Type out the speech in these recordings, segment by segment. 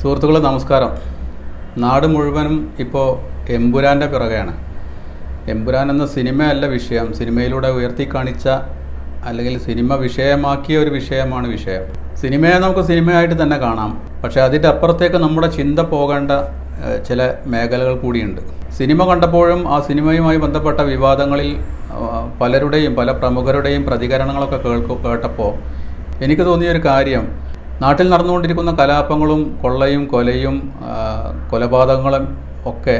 സുഹൃത്തുക്കളെ നമസ്കാരം. നാട് മുഴുവനും ഇപ്പോൾ എമ്പുരാന്റെ പിറകെയാണ്. എമ്പുരാൻ എന്ന സിനിമയല്ല വിഷയം. സിനിമയിലൂടെ ഉയർത്തി കാണിച്ച അല്ലെങ്കിൽ സിനിമ വിഷയമാക്കിയ ഒരു വിഷയമാണ് വിഷയം. സിനിമയെ നമുക്ക് സിനിമയായിട്ട് തന്നെ കാണാം. പക്ഷേ അതിന്റെ അപ്പുറത്തേക്ക് നമ്മുടെ ചിന്ത പോകേണ്ട ചില മേഖലകൾ കൂടിയുണ്ട്. സിനിമ കണ്ടപ്പോഴും ആ സിനിമയുമായി ബന്ധപ്പെട്ട വിവാദങ്ങളിൽ പലരുടെയും പല പ്രമുഖരുടെയും പ്രതികരണങ്ങളൊക്കെ കേൾക്കു കേട്ടപ്പോൾ എനിക്ക് തോന്നിയൊരു കാര്യം. നാട്ടിൽ നടന്നുകൊണ്ടിരിക്കുന്ന കലാപങ്ങളും കൊള്ളയും കൊലയും കൊലപാതകങ്ങളും ഒക്കെ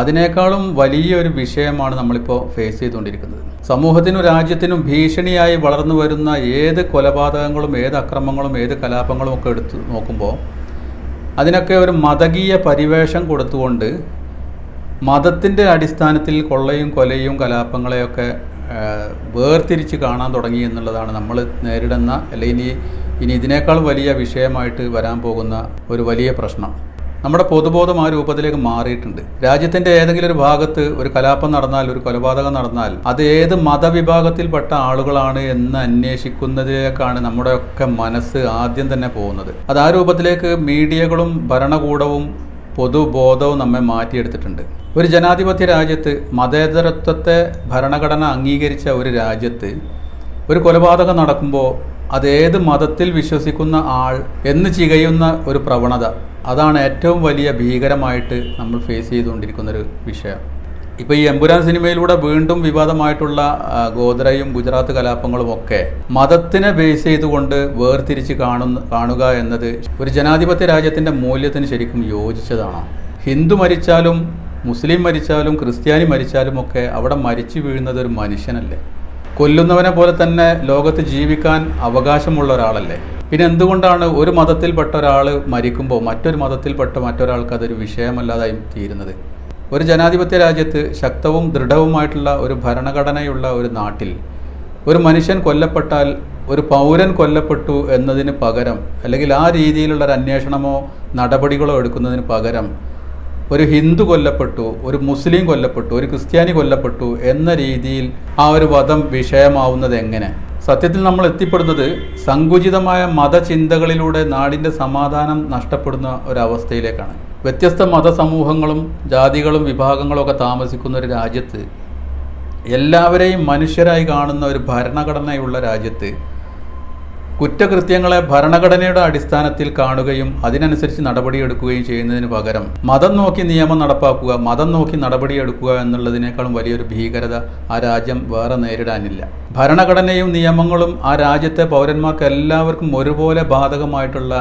അതിനേക്കാളും വലിയൊരു വിഷയമാണ് നമ്മളിപ്പോൾ ഫേസ് ചെയ്തുകൊണ്ടിരിക്കുന്നത്. സമൂഹത്തിനും രാജ്യത്തിനും ഭീഷണിയായി വളർന്നു വരുന്ന ഏത് കൊലപാതകങ്ങളും ഏത് അക്രമങ്ങളും ഏത് കലാപങ്ങളും ഒക്കെ എടുത്ത് നോക്കുമ്പോൾ അതിനൊക്കെ ഒരു മതകീയ പരിവേഷം കൊടുത്തുകൊണ്ട് മതത്തിന്റെ അടിസ്ഥാനത്തിൽ കൊള്ളയും കൊലയും കലാപങ്ങളെയൊക്കെ വേർതിരിച്ച് കാണാൻ തുടങ്ങി എന്നുള്ളതാണ് നമ്മൾ നേരിടുന്ന അല്ലെങ്കിൽ ഇനി ഇനി ഇതിനേക്കാൾ വലിയ വിഷയമായിട്ട് വരാൻ പോകുന്ന ഒരു വലിയ പ്രശ്നം. നമ്മുടെ പൊതുബോധം ആ രൂപത്തിലേക്ക് മാറിയിട്ടുണ്ട്. രാജ്യത്തിന്റെ ഏതെങ്കിലും ഒരു ഭാഗത്ത് ഒരു കലാപം നടന്നാൽ ഒരു കൊലപാതകം നടന്നാൽ അത് ഏത് മതവിഭാഗത്തിൽപ്പെട്ട ആളുകളാണ് എന്ന് അന്വേഷിക്കുന്നതിലേക്കാണ് നമ്മുടെയൊക്കെ മനസ്സ് ആദ്യം തന്നെ പോകുന്നത്. അത് ആ രൂപത്തിലേക്ക് മീഡിയകളും ഭരണകൂടവും പൊതുബോധവും നമ്മെ മാറ്റിയെടുത്തിട്ടുണ്ട്. ഒരു ജനാധിപത്യ രാജ്യത്ത് മതേതരത്വത്തെ ഭരണഘടന അംഗീകരിച്ച ഒരു രാജ്യത്ത് ഒരു കൊലപാതകം നടക്കുമ്പോൾ അത് ഏത് മതത്തിൽ വിശ്വസിക്കുന്ന ആൾ എന്ന് ചികയുന്ന ഒരു പ്രവണത അതാണ് ഏറ്റവും വലിയ ഭീകരമായിട്ട് നമ്മൾ ഫേസ് ചെയ്തുകൊണ്ടിരിക്കുന്ന ഒരു വിഷയം. ഇപ്പോൾ ഈ എമ്പുരാൻ സിനിമയിലൂടെ വീണ്ടും വിവാദമായിട്ടുള്ള ഗോദ്രയും ഗുജറാത്ത് കലാപങ്ങളും ഒക്കെ മതത്തിനെ ബേസ് ചെയ്തുകൊണ്ട് വേർതിരിച്ച് കാണുന്ന കാണുക എന്നത് ഒരു ജനാധിപത്യ രാജ്യത്തിന്റെ മൂല്യത്തിന് ശരിക്കും യോജിച്ചതാണോ? ഹിന്ദു മരിച്ചാലും മുസ്ലിം മരിച്ചാലും ക്രിസ്ത്യാനി മരിച്ചാലും ഒക്കെ അവിടെ മരിച്ചു വീഴുന്നത് ഒരു മനുഷ്യനല്ലേ? കൊല്ലുന്നവനെ പോലെ തന്നെ ലോകത്ത് ജീവിക്കാൻ അവകാശമുള്ള ഒരാളല്ലേ? പിന്നെ എന്തുകൊണ്ടാണ് ഒരു മതത്തിൽപ്പെട്ട ഒരാൾ മരിക്കുമ്പോൾ മറ്റൊരു മതത്തിൽപ്പെട്ട മറ്റൊരാൾക്ക് അതൊരു വിഷയമല്ലാതായി തീരുന്നത്? ഒരു ജനാധിപത്യ രാജ്യത്ത് ശക്തവും ദൃഢവുമായിട്ടുള്ള ഒരു ഭരണഘടനയുള്ള ഒരു നാട്ടിൽ ഒരു മനുഷ്യൻ കൊല്ലപ്പെട്ടാൽ ഒരു പൗരൻ കൊല്ലപ്പെട്ടു എന്നതിന് പകരം അല്ലെങ്കിൽ ആ രീതിയിലുള്ള ഒരു അന്വേഷണമോ നടപടികളോ എടുക്കുന്നതിന് പകരം ഒരു ഹിന്ദു കൊല്ലപ്പെട്ടു ഒരു മുസ്ലിം കൊല്ലപ്പെട്ടു ഒരു ക്രിസ്ത്യാനി കൊല്ലപ്പെട്ടു എന്ന രീതിയിൽ ആ ഒരു വധം വിഷയമാവുന്നത് എങ്ങനെ? സത്യത്തിൽ നമ്മൾ എത്തിപ്പെടുന്നത് സങ്കുചിതമായ മതചിന്തകളിലൂടെ നാടിന്റെ സമാധാനം നഷ്ടപ്പെടുന്ന ഒരവസ്ഥയിലേക്കാണ്. വ്യത്യസ്ത മതസമൂഹങ്ങളും ജാതികളും വിഭാഗങ്ങളും ഒക്കെ താമസിക്കുന്ന ഒരു രാജ്യത്ത് എല്ലാവരെയും മനുഷ്യരായി കാണുന്ന ഒരു ഭരണഘടനയുള്ള രാജ്യത്ത് കുറ്റകൃത്യങ്ങളെ ഭരണഘടനയുടെ അടിസ്ഥാനത്തിൽ കാണുകയും അതിനനുസരിച്ച് നടപടിയെടുക്കുകയും ചെയ്യുന്നതിന് പകരം മതം നോക്കി നിയമം നടപ്പാക്കുക മതം നോക്കി നടപടിയെടുക്കുക എന്നുള്ളതിനേക്കാളും വലിയൊരു ഭീകരത ആ രാജ്യം വേറെ നേരിടാനില്ല. ഭരണഘടനയും നിയമങ്ങളും ആ രാജ്യത്തെ പൗരന്മാർക്ക് എല്ലാവർക്കും ഒരുപോലെ ബാധകമായിട്ടുള്ള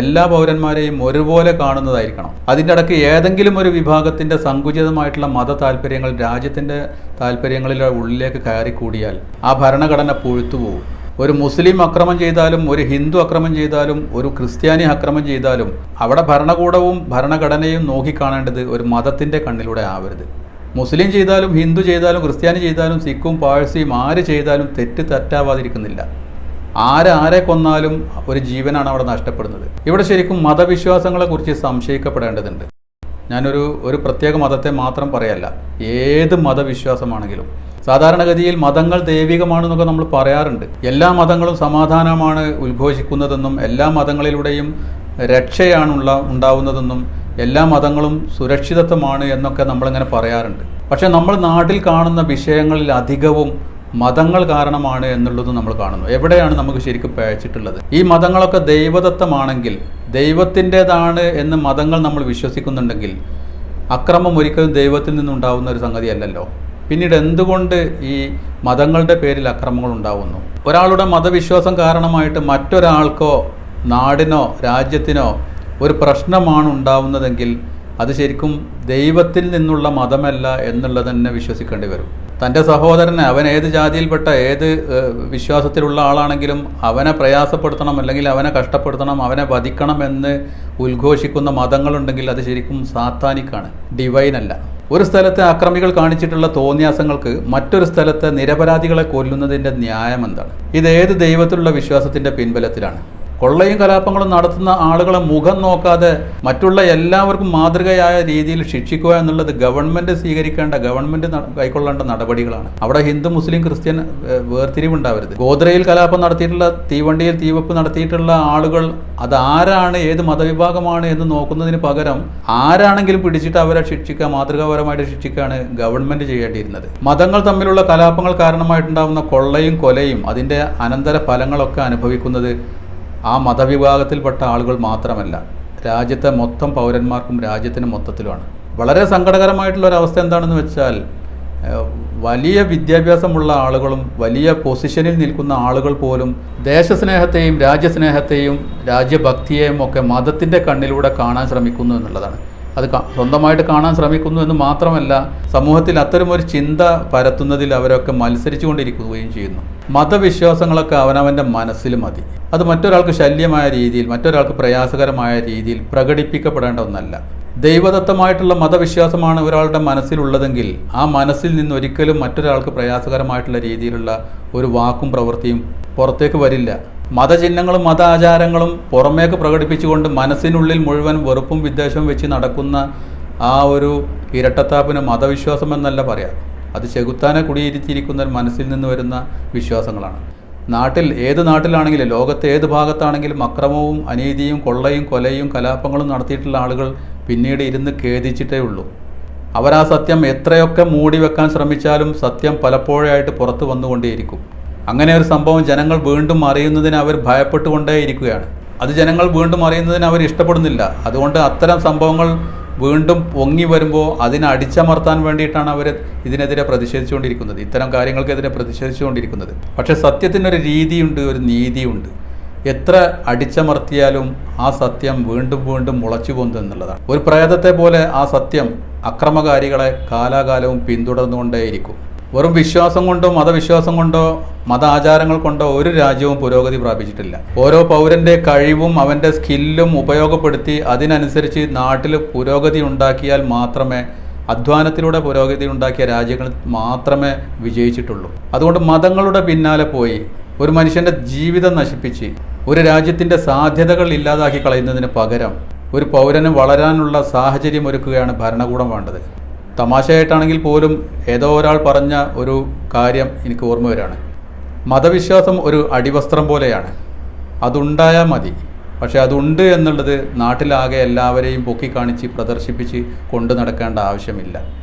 എല്ലാ പൗരന്മാരെയും ഒരുപോലെ കാണുന്നതായിരിക്കണം. അതിന്റെ ഇടയ്ക്ക് ഏതെങ്കിലും ഒരു വിഭാഗത്തിന്റെ സങ്കുചിതമായിട്ടുള്ള മത താല്പര്യങ്ങൾ രാജ്യത്തിന്റെ താല്പര്യങ്ങളിലെ ഉള്ളിലേക്ക് കയറിക്കൂടിയാൽ ആ ഭരണഘടന പൊഴുത്തുപോകും ഒരു മുസ്ലിം അക്രമം ചെയ്താലും ഒരു ഹിന്ദു അക്രമം ചെയ്താലും ഒരു ക്രിസ്ത്യാനി അക്രമം ചെയ്താലും അവിടെ ഭരണകൂടവും ഭരണഘടനയും നോക്കിക്കാണേണ്ടത് ഒരു മതത്തിന്റെ കണ്ണിലൂടെ ആവരുത്. മുസ്ലിം ചെയ്താലും ഹിന്ദു ചെയ്താലും ക്രിസ്ത്യാനി ചെയ്താലും സിഖും പാഴ്സിയും ആര് ചെയ്താലും തെറ്റ് തെറ്റാവാതിരിക്കുന്നില്ല. ആരാരെ ആരെ കൊന്നാലും ഒരു ജീവനാണ് അവിടെ നഷ്ടപ്പെടുന്നത്. ഇവിടെ ശരിക്കും മതവിശ്വാസങ്ങളെക്കുറിച്ച് സംശയിക്കപ്പെടേണ്ടതുണ്ട്. ഞാനൊരു ഒരു പ്രത്യേക മതത്തെ മാത്രം പറയല്ല. ഏത് മതവിശ്വാസമാണെങ്കിലും. സാധാരണഗതിയിൽ മതങ്ങൾ ദൈവികമാണെന്നൊക്കെ നമ്മൾ പറയാറുണ്ട്. എല്ലാ മതങ്ങളും സമാധാനമാണ് ഉദ്ഘോഷിക്കുന്നതെന്നും എല്ലാ മതങ്ങളിലൂടെയും രക്ഷയാണുള്ള ഉണ്ടാവുന്നതെന്നും എല്ലാ മതങ്ങളും സുരക്ഷിതത്വമാണ് എന്നൊക്കെ നമ്മളിങ്ങനെ പറയാറുണ്ട്. പക്ഷേ നമ്മൾ നാട്ടിൽ കാണുന്ന വിഷയങ്ങളിൽ അധികവും മതങ്ങൾ കാരണമാണ് എന്നുള്ളത് നമ്മൾ കാണുന്നു. എവിടെയാണ് നമുക്ക് ശരിക്കും പഴച്ചിട്ടുള്ളത് ഈ മതങ്ങളൊക്കെ ദൈവദത്തമാണെങ്കിൽ ദൈവത്തിന്റെതാണ് എന്ന് മതങ്ങൾ നമ്മൾ വിശ്വസിക്കുന്നുണ്ടെങ്കിൽ അക്രമം ഒരിക്കലും ദൈവത്തിൽ നിന്നുണ്ടാവുന്ന ഒരു സംഗതിയല്ലല്ലോ പിന്നീട് എന്തുകൊണ്ട് ഈ മതങ്ങളുടെ പേരിൽ അക്രമങ്ങൾ ഉണ്ടാവുന്നു? ഒരാളുടെ മതവിശ്വാസം കാരണമായിട്ട് മറ്റൊരാൾക്കോ നാടിനോ രാജ്യത്തിനോ ഒരു പ്രശ്നമാണ് ഉണ്ടാവുന്നതെങ്കിൽ അത് ശരിക്കും ദൈവത്തിൽ നിന്നുള്ള മതമല്ല എന്നുള്ളത് തന്നെ വിശ്വസിക്കേണ്ടി വരും. തന്റെ സഹോദരനെ അവൻ ഏത് ജാതിയിൽപ്പെട്ട ഏത് വിശ്വാസത്തിലുള്ള ആളാണെങ്കിലും അവനെ പ്രയാസപ്പെടുത്തണം അല്ലെങ്കിൽ അവനെ കഷ്ടപ്പെടുത്തണം അവനെ വധിക്കണം എന്ന് ഉദ്ഘോഷിക്കുന്ന മതങ്ങളുണ്ടെങ്കിൽ അത് ശരിക്കും സാത്താനിക്കാണ്. ഡിവൈൻ അല്ല ഒരു സ്ഥലത്തെ അക്രമികൾ കാണിച്ചിട്ടുള്ള തോന്നിയാസങ്ങൾക്ക് മറ്റൊരു സ്ഥലത്തെ നിരപരാധികളെ കൊല്ലുന്നതിന്റെ ന്യായം എന്താണ്? ഇത് ഏത് ദൈവത്തിലുള്ള വിശ്വാസത്തിന്റെ പിൻബലത്തിലാണ്? കൊള്ളയും കലാപങ്ങളും നടത്തുന്ന ആളുകളെ മുഖം നോക്കാതെ മറ്റുള്ള എല്ലാവർക്കും മാതൃകയായ രീതിയിൽ ശിക്ഷിക്കുക എന്നുള്ളത് ഗവൺമെന്റ് സ്വീകരിക്കേണ്ട ഗവൺമെന്റ് കൈക്കൊള്ളേണ്ട നടപടികളാണ്. അവിടെ ഹിന്ദു മുസ്ലിം ക്രിസ്ത്യൻ വേർതിരിവുണ്ടാവരുത്. ഗോദ്രയിൽ കലാപം നടത്തിയിട്ടുള്ള തീവണ്ടിയിൽ തീവെപ്പ് നടത്തിയിട്ടുള്ള ആളുകൾ അത് ആരാണ് ഏത് മതവിഭാഗമാണ് എന്ന് നോക്കുന്നതിന് പകരം ആരാണെങ്കിലും പിടിച്ചിട്ട് അവരെ ശിക്ഷിക്കുക മാതൃകാപരമായിട്ട് ശിക്ഷിക്കുകയാണ് ഗവൺമെന്റ് ചെയ്യേണ്ടിയിരുന്നത്. മതങ്ങൾ തമ്മിലുള്ള കലാപങ്ങൾ കാരണമായിട്ടുണ്ടാകുന്ന കൊള്ളയും കൊലയും അതിന്റെ അനന്തര ഫലങ്ങളൊക്കെ അനുഭവിക്കുന്നത് ആ മതവിഭാഗത്തിൽപ്പെട്ട ആളുകൾ മാത്രമല്ല രാജ്യത്തെ മൊത്തം പൗരന്മാർക്കും രാജ്യത്തിന് മൊത്തത്തിലുമാണ്. വളരെ സങ്കടകരമായിട്ടുള്ള ഒരു അവസ്ഥ എന്താണെന്ന് വെച്ചാൽ വലിയ വിദ്യാഭ്യാസമുള്ള ആളുകളും വലിയ പൊസിഷനിൽ നിൽക്കുന്ന ആളുകൾ പോലും ദേശസ്നേഹത്തെയും രാജ്യസ്നേഹത്തെയും രാജ്യഭക്തിയെയും ഒക്കെ മതത്തിന്റെ കണ്ണിലൂടെ കാണാൻ ശ്രമിക്കുന്നു എന്നുള്ളതാണ്. അത് സ്വന്തമായിട്ട് കാണാൻ ശ്രമിക്കുന്നു എന്ന് മാത്രമല്ല സമൂഹത്തിൽ അത്തരമൊരു ചിന്ത പരത്തുന്നതിൽ അവരൊക്കെ മത്സരിച്ചു കൊണ്ടിരിക്കുകയും ചെയ്യുന്നു. മതവിശ്വാസങ്ങളൊക്കെ അവനവന്റെ മനസ്സിൽ മതി. അത് മറ്റൊരാൾക്ക് ശല്യമായ രീതിയിൽ മറ്റൊരാൾക്ക് പ്രയാസകരമായ രീതിയിൽ പ്രകടിപ്പിക്കപ്പെടേണ്ട ഒന്നല്ല. ദൈവദത്തമായിട്ടുള്ള മതവിശ്വാസമാണ് ഒരാളുടെ മനസ്സിലുള്ളതെങ്കിൽ ആ മനസ്സിൽ നിന്ന് ഒരിക്കലും മറ്റൊരാൾക്ക് പ്രയാസകരമായിട്ടുള്ള രീതിയിലുള്ള ഒരു വാക്കും പ്രവൃത്തിയും പുറത്തേക്ക് വരില്ല. മതചിഹ്നങ്ങളും മത ആചാരങ്ങളും പുറമേക്ക് പ്രകടിപ്പിച്ചുകൊണ്ട് മനസ്സിനുള്ളിൽ മുഴുവൻ വെറുപ്പും വിദ്വേഷവും വെച്ച് നടക്കുന്ന ആ ഒരു ഇരട്ടത്താപ്പിന് മതവിശ്വാസം എന്നല്ല പറയാം. അത് ചെകുത്താനെ കുടിയിരുത്തിയിരിക്കുന്ന മനസ്സിൽ നിന്ന് വരുന്ന വിശ്വാസങ്ങളാണ്. നാട്ടിൽ ഏത് നാട്ടിലാണെങ്കിലും ലോകത്തെ ഏത് ഭാഗത്താണെങ്കിലും അക്രമവും അനീതിയും കൊള്ളയും കൊലയും കലാപങ്ങളും നടത്തിയിട്ടുള്ള ആളുകൾ പിന്നീട് ഇരുന്ന് ഖേദിച്ചിട്ടേ ഉള്ളൂ. അവരാ സത്യം എത്രയൊക്കെ മൂടി വെക്കാൻ ശ്രമിച്ചാലും സത്യം പലപ്പോഴായിട്ട് പുറത്തു വന്നുകൊണ്ടേയിരിക്കും. അങ്ങനെ ഒരു സംഭവം ജനങ്ങൾ വീണ്ടും അറിയുന്നതിന് അവർ ഭയപ്പെട്ടുകൊണ്ടേയിരിക്കുകയാണ്. അത് ജനങ്ങൾ വീണ്ടും അറിയുന്നതിന് അവർ ഇഷ്ടപ്പെടുന്നില്ല. അതുകൊണ്ട് അത്തരം സംഭവങ്ങൾ വീണ്ടും പൊങ്ങി വരുമ്പോൾ അതിനെ അടിച്ചമർത്താൻ വേണ്ടിയിട്ടാണ് അവർ ഇതിനെതിരെ പ്രതിഷേധിച്ചുകൊണ്ടിരിക്കുന്നത്. ഇത്തരം കാര്യങ്ങൾക്കെതിരെ പ്രതിഷേധിച്ചുകൊണ്ടിരിക്കുന്നത്. പക്ഷേ സത്യത്തിനൊരു രീതിയുണ്ട് ഒരു നീതിയുണ്ട്. എത്ര അടിച്ചമർത്തിയാലും ആ സത്യം വീണ്ടും വീണ്ടും മുളച്ചു പൊന്തു എന്നുള്ളതാണ്. ഒരു പ്രേതത്തെ പോലെ ആ സത്യം അക്രമകാരികളെ കാലാകാലവും പിന്തുടർന്നുകൊണ്ടേയിരിക്കും. വെറും വിശ്വാസം കൊണ്ടോ മതവിശ്വാസം കൊണ്ടോ മത ആചാരങ്ങൾ കൊണ്ടോ ഒരു രാജ്യവും പുരോഗതി പ്രാപിച്ചിട്ടില്ല. ഓരോ പൗരന്റെ കഴിവും അവന്റെ സ്കില്ലും ഉപയോഗപ്പെടുത്തി അതിനനുസരിച്ച് നാട്ടിൽ പുരോഗതി ഉണ്ടാക്കിയാൽ മാത്രമേ അധ്വാനത്തിലൂടെ പുരോഗതി ഉണ്ടാക്കിയ രാജ്യങ്ങൾ മാത്രമേ വിജയിച്ചിട്ടുള്ളൂ. അതുകൊണ്ട് മതങ്ങളുടെ പിന്നാലെ പോയി ഒരു മനുഷ്യന്റെ ജീവിതം നശിപ്പിച്ച് ഒരു രാജ്യത്തിന്റെ സാധ്യതകൾ ഇല്ലാതാക്കി കളയുന്നതിന് പകരം ഒരു പൗരന് വളരാനുള്ള സാഹചര്യം ഒരുക്കുകയാണ് ഭരണകൂടം വേണ്ടത്. തമാശയായിട്ടാണെങ്കിൽ പോലും ഏതോ ഒരാൾ പറഞ്ഞ ഒരു കാര്യം എനിക്ക് ഓർമ്മ വരികയാണ്. മതവിശ്വാസം ഒരു അടിവസ്ത്രം പോലെയാണ്. അതുണ്ടായാൽ മതി. പക്ഷെ അതുണ്ട് എന്നുള്ളത് നാട്ടിലാകെ എല്ലാവരെയും പൊക്കി കാണിച്ച് പ്രദർശിപ്പിച്ച് കൊണ്ടു നടക്കേണ്ട ആവശ്യമില്ല.